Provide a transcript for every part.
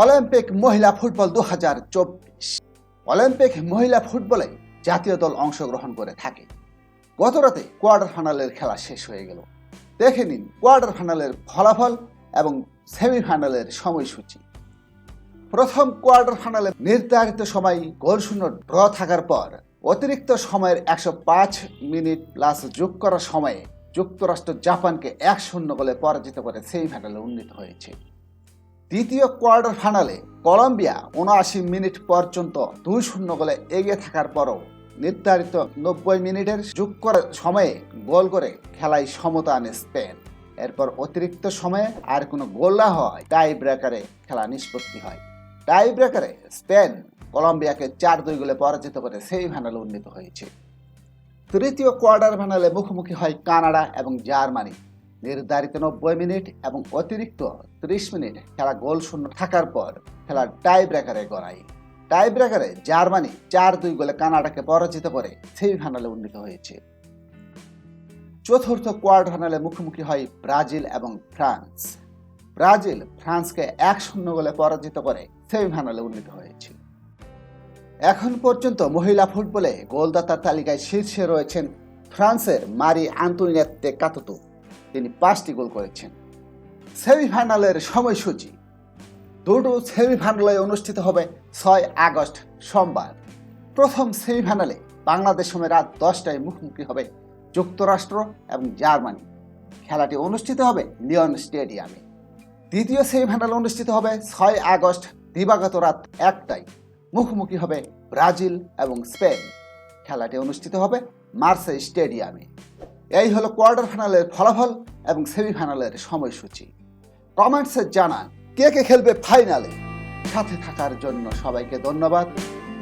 Olympic মহিলা football দু হাজার চব্বিশ। অলিম্পিক মহিলা ফুটবলে জাতীয় দল অংশগ্রহণ করে থাকে। গত রাতে কোয়ার্টার ফাইনালের খেলা শেষ হয়ে গেল। দেখে নিন কোয়ার্টার ফাইনালের ফলাফল এবং সেমিফাইনালের সময়সূচি। প্রথম কোয়ার্টার ফাইনালে নির্ধারিত সময় গোল শূন্য ড্র থাকার পর অতিরিক্ত সময়ের একশো পাঁচ মিনিট প্লাস যোগ করার সময়ে যুক্তরাষ্ট্র জাপানকে এক শূন্য গোলে পরাজিত করে সেমিফাইনালে উন্নীত হয়েছে। দ্বিতীয় কোয়ার্টার ফাইনালে কলম্বিয়া উনআশি মিনিট পর্যন্ত দুই শূন্য গোলে এগিয়ে থাকার পরও নির্ধারিত নব্বই মিনিটের যোগ করার সময়ে গোল করে খেলায় সমতা আনে স্পেন। এরপর অতিরিক্ত সময়ে আর কোনো গোল না হওয়ায় টাই ব্রেকারে খেলা নিষ্পত্তি হয়। টাই ব্রেকারে স্পেন কলম্বিয়াকে চার দুই গোলে পরাজিত করে সেই ফাইনালে উন্নীত হয়েছে। তৃতীয় কোয়ার্টার ফাইনালে মুখোমুখি হয় কানাডা এবং জার্মানি। নির্ধারিত নব্বই মিনিট এবং অতিরিক্ত ত্রিশ মিনিট খেলা গোল শূন্য থাকার পর খেলা টাই ব্রেকারে গড়ায় টাই ব্রেকারে জার্মানি চার দুই গোলে কানাডাকে পরাজিত করে সেমিফাইনালে উন্নীত হয়েছে। চতুর্থ কোয়ার্টার ফাইনালে মুখোমুখি হয় ব্রাজিল এবং ফ্রান্স। ব্রাজিল ফ্রান্সকে এক শূন্য গোলে পরাজিত করে সেমিফাইনালে উন্নীত হয়েছে। এখন পর্যন্ত মহিলা ফুটবলে গোলদাতার তালিকায় শীর্ষে রয়েছেন ফ্রান্সের মারি আন্তোনিয়েত্তে কাতুতু। তিনি পাঁচটি গোল করেছেন। সেমিফাইনালের সময়সূচি। দুটো সেমিফাইনালে অনুষ্ঠিত হবে ছয় আগস্ট সোমবার। প্রথম সেমিফাইনালে বাংলাদেশ সময় রাত দশটায় মুখোমুখি হবে যুক্তরাষ্ট্র এবং জার্মানি। খেলাটি অনুষ্ঠিত হবে লিওন স্টেডিয়ামে। দ্বিতীয় সেমিফাইনাল অনুষ্ঠিত হবে ছয় আগস্ট দিবাগত রাত একটায়। মুখোমুখি হবে ব্রাজিল এবং স্পেন। খেলাটি অনুষ্ঠিত হবে মার্সে স্টেডিয়ামে। এই হলো কোয়ার্টার ফাইনালের ফলাফল এবং সেমিফাইনালের সময়সূচি। কমেন্টসে জানান, কে কে খেলবে ফাইনালে? সাথে থাকার জন্য সবাইকে ধন্যবাদ।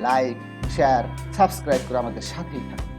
লাইক, শেয়ার, সাবস্ক্রাইব করে আমাদের সাথেই থাকুন।